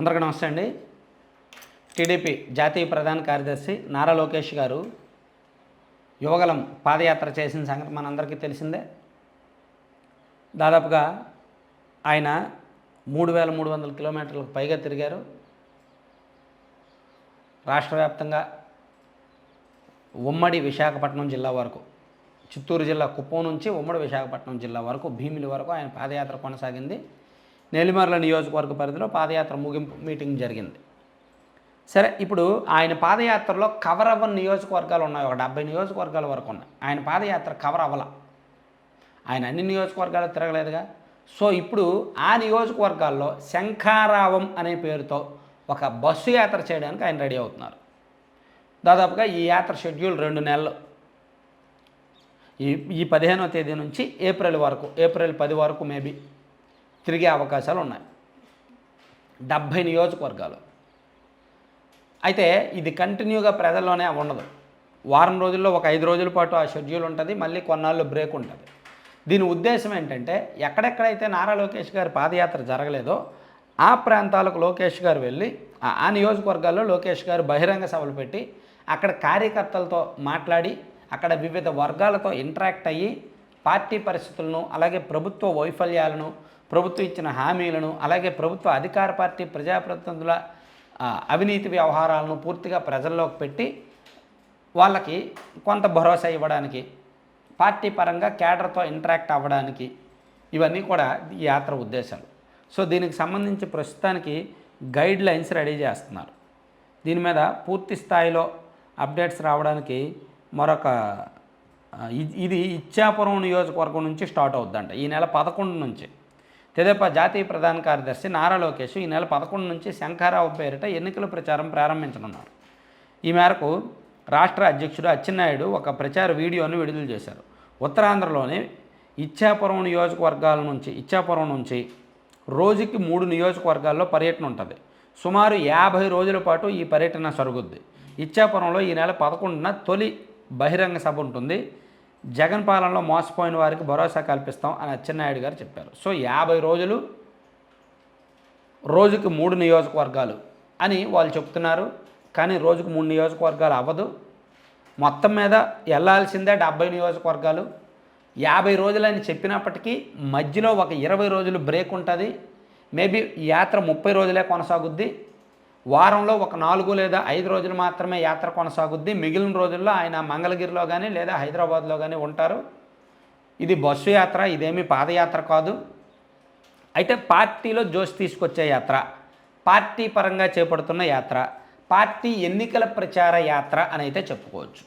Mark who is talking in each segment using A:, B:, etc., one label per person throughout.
A: అందరికీ నమస్తే అండి. టీడీపీ జాతీయ ప్రధాన కార్యదర్శి నారా లోకేష్ గారు యువగలం పాదయాత్ర చేసిన సంగతి మనందరికీ తెలిసిందే. దాదాపుగా ఆయన మూడు వేల మూడు వందల కిలోమీటర్లకు పైగా తిరిగారు. రాష్ట్ర వ్యాప్తంగా ఉమ్మడి విశాఖపట్నం జిల్లా వరకు చిత్తూరు జిల్లా కుప్పం నుంచి ఉమ్మడి విశాఖపట్నం జిల్లా వరకు భీమిలి వరకు ఆయన పాదయాత్ర కొనసాగింది. నెల్లిమర్ల నియోజకవర్గ పరిధిలో పాదయాత్ర ముగింపు మీటింగ్ జరిగింది. సరే ఇప్పుడు ఆయన పాదయాత్రలో కవర్ అవ్వని నియోజకవర్గాలు ఉన్నాయి. ఒక డెబ్బై నియోజకవర్గాల వరకు ఉన్నాయి. ఆయన పాదయాత్ర కవర్ అవ్వాల. ఆయన అన్ని నియోజకవర్గాలు తిరగలేదుగా. సో ఇప్పుడు ఆ నియోజకవర్గాల్లో శంఖారావం అనే పేరుతో ఒక బస్సు యాత్ర చేయడానికి ఆయన రెడీ అవుతున్నారు. దాదాపుగా ఈ యాత్ర షెడ్యూల్ రెండు నెలలు. ఈ ఈ పదిహేనవ తేదీ నుంచి ఏప్రిల్ వరకు ఏప్రిల్ పది వరకు మేబీ తిరిగే అవకాశాలు ఉన్నాయి. డెబ్భై నియోజకవర్గాలు. అయితే ఇది కంటిన్యూగా ప్రజల్లోనే ఉండదు. వారం రోజుల్లో ఒక ఐదు రోజుల పాటు ఆ షెడ్యూల్ ఉంటుంది మళ్ళీ కొన్నాళ్ళు బ్రేక్ ఉంటుంది. దీని ఉద్దేశం ఏంటంటే ఎక్కడెక్కడైతే నారా లోకేష్ గారి పాదయాత్ర జరగలేదో ఆ ప్రాంతాలకు లోకేష్ గారు వెళ్ళి ఆ- ఆ నియోజకవర్గాల్లో లోకేష్ గారు బహిరంగ సభలు పెట్టి అక్కడ కార్యకర్తలతో మాట్లాడి అక్కడ వివిధ వర్గాలతో ఇంటరాక్ట్ అయ్యి పార్టీ పరిస్థితులను అలాగే ప్రభుత్వ వైఫల్యాలను ప్రభుత్వం ఇచ్చిన హామీలను అలాగే ప్రభుత్వ అధికార పార్టీ ప్రజాప్రతినిధుల అవినీతి వ్యవహారాలను పూర్తిగా ప్రజల్లోకి పెట్టి వాళ్ళకి కొంత భరోసా ఇవ్వడానికి పార్టీ పరంగా కేడర్తో ఇంటరాక్ట్ అవ్వడానికి ఇవన్నీ కూడా ఈ యాత్ర ఉద్దేశాలు. సో దీనికి సంబంధించి ప్రస్తుతానికి గైడ్ లైన్స్ రెడీ చేస్తున్నారు. దీని మీద పూర్తి స్థాయిలో అప్డేట్స్ రావడానికి మరొక ఇది- ఇది ఇచ్చాపురం నియోజకవర్గం నుంచి స్టార్ట్ అవుద్దంట. ఈ నెల పదకొండు నుంచి. తెదేపా జాతీయ ప్రధాన కార్యదర్శి నారా లోకేష్ ఈ నెల పదకొండు నుంచి శంఖారావు పేరిట ఎన్నికల ప్రచారం ప్రారంభించనున్నారు. ఈ మేరకు రాష్ట్ర అధ్యక్షుడు అచ్చెన్నాయుడు ఒక ప్రచార వీడియోను విడుదల చేశారు. ఉత్తరాంధ్రలోని ఇచ్చాపురం నియోజకవర్గాల నుంచి ఇచ్చాపురం నుంచి రోజుకి మూడు నియోజకవర్గాల్లో పర్యటన ఉంటుంది. సుమారు యాభై రోజుల పాటు ఈ పర్యటన సరుగుద్ది. ఇచ్చాపురంలో ఈ నెల పదకొండున తొలి బహిరంగ సభ ఉంటుంది. జగన్ పాలనలో మోసపోయిన వారికి భరోసా కల్పిస్తాం అని అచ్చెన్నాయుడు గారు చెప్పారు. సో యాభై రోజులు రోజుకి మూడు నియోజకవర్గాలు అని వాళ్ళు చెప్తున్నారు. కానీ రోజుకు మూడు నియోజకవర్గాలు అవ్వదు. మొత్తం మీద వెళ్ళాల్సిందే డెబ్బై నియోజకవర్గాలు. యాభై రోజులని చెప్పినప్పటికీ మధ్యలో ఒక ఇరవై రోజులు బ్రేక్ ఉంటుంది. మేబీ యాత్ర ముప్పై రోజులే కొనసాగుద్ది. వారంలో ఒక నాలుగు లేదా ఐదు రోజులు మాత్రమే యాత్ర కొనసాగుద్ది. మిగిలిన రోజుల్లో ఆయన మంగళగిరిలో కానీ లేదా హైదరాబాద్లో కానీ ఉంటారు. ఇది బస్సు యాత్ర ఇదేమీ పాదయాత్ర కాదు. అయితే పార్టీలో జోష్ తీసుకొచ్చే యాత్ర పార్టీ పరంగా చేపడుతున్న యాత్ర పార్టీ ఎన్నికల ప్రచార యాత్ర అని అయితే చెప్పుకోవచ్చు.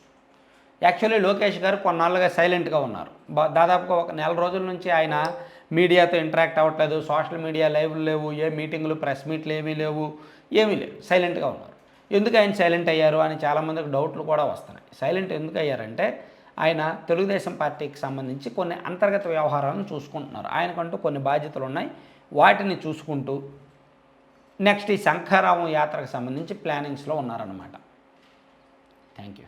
A: యాక్చువల్లీ లోకేష్ గారు కొన్నాళ్ళుగా సైలెంట్గా ఉన్నారు. దాదాపుగా ఒక నెల రోజుల నుంచి ఆయన మీడియాతో ఇంటరాక్ట్ అవ్వట్లేదు. సోషల్ మీడియా లైవ్లు లేవు ఏ మీటింగ్లు ప్రెస్ మీట్లు ఏమీ లేవు. ఏమీ లేవు సైలెంట్గా ఉన్నారు. ఎందుకు ఆయన సైలెంట్ అయ్యారు అని చాలామందికి డౌట్లు కూడా వస్తున్నాయి. సైలెంట్ ఎందుకు అయ్యారంటే ఆయన తెలుగుదేశం పార్టీకి సంబంధించి కొన్ని అంతర్గత వ్యవహారాలను చూసుకుంటున్నారు. ఆయనకంటూ కొన్ని బాధ్యతలు ఉన్నాయి. వాటిని చూసుకుంటూ నెక్స్ట్ ఈ శంఖారావం యాత్రకు సంబంధించి ప్లానింగ్స్లో ఉన్నారన్నమాట. Thank you